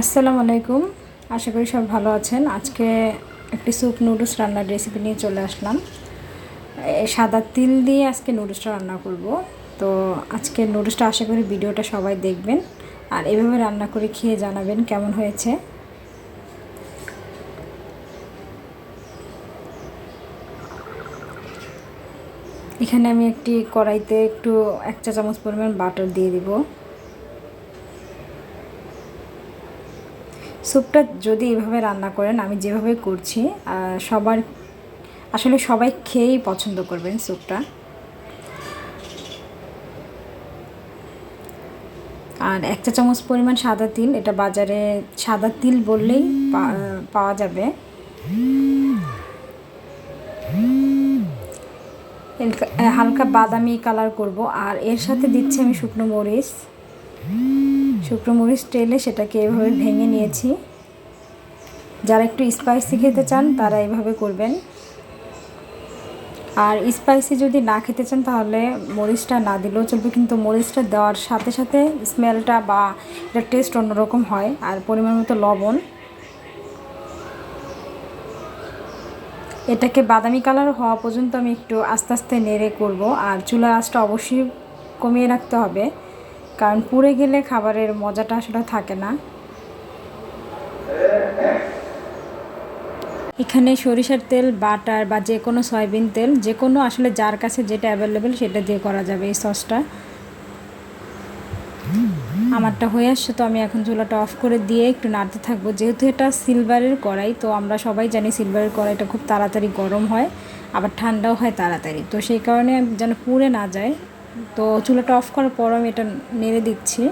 আসসালামু আলাইকুম। আশা করি সব ভালো আছেন। আজকে একটি স্যুপ নুডলস রান্নার রেসিপি নিয়ে চলে আসলাম। সাদা তিল দিয়ে আজকে নুডলসটা রান্না করব। তো আজকে নুডলসটা আশা করি ভিডিওটা সবাই দেখবেন। আর এভাবে রান্না করে খেয়ে জানাবেন কেমন হয়েছে। এখানে আমি একটি কড়াইতে একটু এক চা চামচ পরিমাণ বাটার দিয়ে দিব। স্যুপটা যদি এভাবে রান্না করেন, আমি যেভাবে করছি সবার, আসলে সবাই খেয়েই পছন্দ করবেন স্যুপটা আর এক চা চামচ পরিমাণ সাদা তিল, এটা বাজারে সাদা তিল বললেই পাওয়া যাবে। হালকা বাদামি কালার করব, আর এর সাথে দিচ্ছি আমি শুকনো মরিচ। শুকনো মরিচ টেলে সেটাকে এভাবে ভেঙে নিয়েছি। যারা একটু স্পাইসি খেতে চান, তারা এভাবে করবেন। আর স্পাইসি যদি না খেতে চান, তাহলে মরিচটা না দিলেও চলবে, কিন্তু মরিচটা দেওয়ার সাথে সাথে স্মেলটা বা এটা টেস্ট অন্যরকম হয়, আর পরিমাণ মতো লবণ। এটাকে বাদামি কালার হওয়া পর্যন্ত আমি একটু আস্তে আস্তে নেড়ে করব, আর চুলার আঁচটা অবশ্যই কমিয়ে রাখতে হবে। কারণ পুড়ে গেলে খাবারের মজাটা আসলে থাকে না। এখানে সরিষার তেল, বাটার বা যে কোনো সয়াবিন তেল, যে কোনো আসলে যার কাছে যেটা অ্যাভেলেবেল সেটা দিয়ে করা যাবে এই সসটা। আমারটা হয়ে আসছে তো আমি এখন চুলাটা অফ করে দিয়ে একটু নাড়তে থাকব। যেহেতু এটা সিলভারের কড়াই, তো আমরা সবাই জানি সিলভারের কড়াইটা খুব তাড়াতাড়ি গরম হয়, আবার ঠান্ডাও হয় তাড়াতাড়ি। তো সেই কারণে যেন পুড়ে না যায়। তো চুলাটা অফ করার পর আমি এটা নেড়ে দিচ্ছি।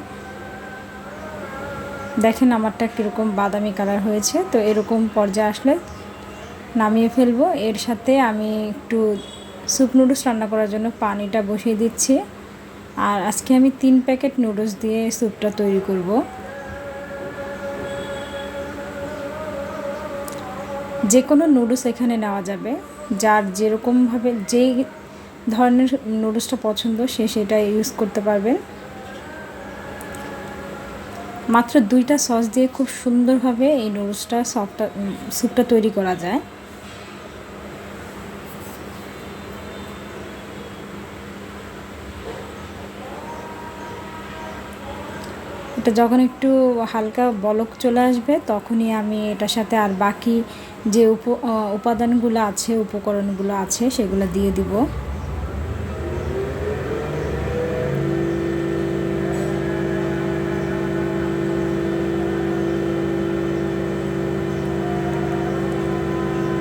দেখেন আমারটা কীরকম বাদামি কালার হয়েছে, তো এরকম পর্যায়ে আসলে নামিয়ে ফেলব। এর সাথে আমি একটু স্যুপ নুডলস রান্না করার জন্য পানিটা বসিয়ে দিচ্ছি। আর আজকে আমি তিন প্যাকেট নুডলস দিয়ে স্যুপটা তৈরি করব। যে কোনো নুডলস এখানে নেওয়া যাবে, যার যেরকমভাবে যেই ধরনের নুডলসটা পছন্দ, সে সেটা ইউজ করতে পারবেন মাত্র দুইটা সস দিয়ে খুব সুন্দরভাবে এই নুডলসটা সফটটা স্যুপটা তৈরি করা যায়। এটা যখন একটু হালকা বলক চলে আসবে, তখনই আমি এটার সাথে আর বাকি যে উপ উপাদানগুলো আছে, উপকরণগুলো আছে, সেগুলো দিয়ে দিব।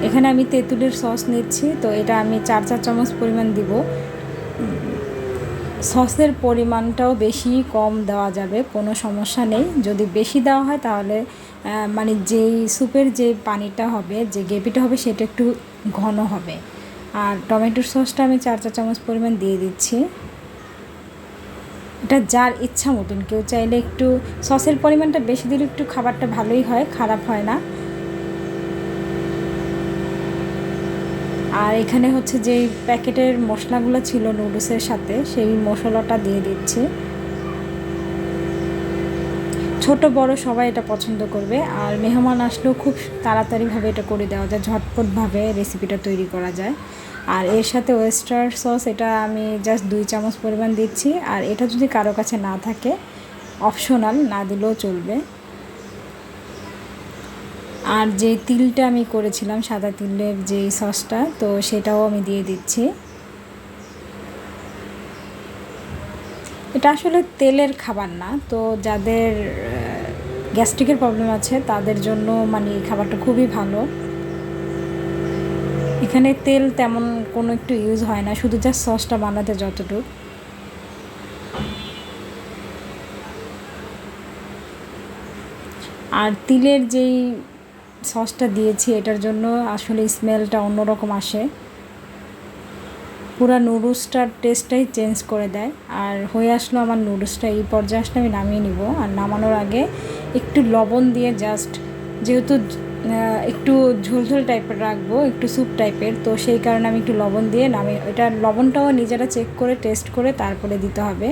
এখানে আমি তেঁতুলের সস নিচ্ছি, তো এটা আমি চার চার চামচ পরিমাণ দিব। সসের পরিমাণটাও বেশি কম দেওয়া যাবে, কোনো সমস্যা নেই। যদি বেশি দেওয়া হয় তাহলে মানে যেই স্যুপের যে পানিটা হবে, যে গ্রেভিটা হবে সেটা একটু ঘন হবে। আর টমেটোর সসটা আমি চার চার চামচ পরিমাণ দিয়ে দিচ্ছি। এটা যার ইচ্ছা মতন, কেউ চাইলে একটু সসের পরিমাণটা বেশি দিলে একটু খাবারটা ভালোই হয়, খারাপ হয় না। আর এখানে হচ্ছে যে প্যাকেটের মশলাগুলো ছিল নুডলসের সাথে, সেই মশলাটা দিয়ে দিচ্ছি। ছোট, বড় সবাই এটা পছন্দ করবে। আর মেহমান আসলেও খুব তাড়াতাড়িভাবে এটা করে দেওয়া যায়, ঝটপটভাবে রেসিপিটা তৈরি করা যায়। আর এর সাথে ওয়েস্টার সস এটা আমি জাস্ট দুই চামচ পরিমাণ দিচ্ছি। আর এটা যদি কারও কাছে না থাকে অপশনাল না দিলেও চলবে। আর যে তিলটা আমি করেছিলাম, সাদা তিলের যে সসটা, তো সেটাও আমি দিয়ে দিচ্ছি। এটা আসলে তেলের খাবার না, তো যাদের গ্যাস্ট্রিকের প্রবলেম আছে, তাদের জন্য মানে এই খাবারটা খুবই ভালো। এখানে তেল তেমন কোনো একটু ইউজ হয় না, শুধু জাস্ট সসটা বানাতে যতটুকু। আর তিলের যেই সসটা দিয়েছি, এটার জন্য আসলে স্মেলটা অন্যরকম আসে। পুরো নুডলসটার টেস্টটাই চেঞ্জ করে দেয়। আর হয়ে আসলো আমার নুডলসটা, এই পর্যায়ে আসলে আমি নামিয়ে নিব। আর নামানোর আগে একটু লবণ দিয়ে জাস্ট যেহেতু একটু ঝোলঝোল টাইপের রাখব, একটু স্যুপ টাইপের তো সেই কারণে আমি একটু লবণ দিয়ে নামি এটা লবণটাও নিজেরা চেক করে টেস্ট করে তারপরে দিতে হবে।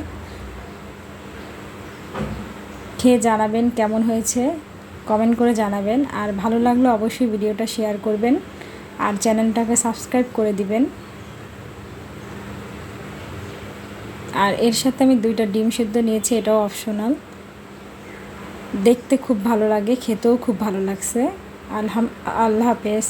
খেয়ে জানাবেন কেমন হয়েছে। কমেন্ট করে জানাবেন। আর ভালো লাগলে অবশ্যই ভিডিওটা শেয়ার করবেন। আর চ্যানেলটাকে সাবস্ক্রাইব করে দিবেন। আর এর সাথে আমি দুইটা ডিম সেদ্ধ নিয়েছি, এটাও অপশনাল দেখতে খুব ভালো লাগে, খেতেও খুব ভালো লাগছে। আলহাম আল্লাহ হাফেজ।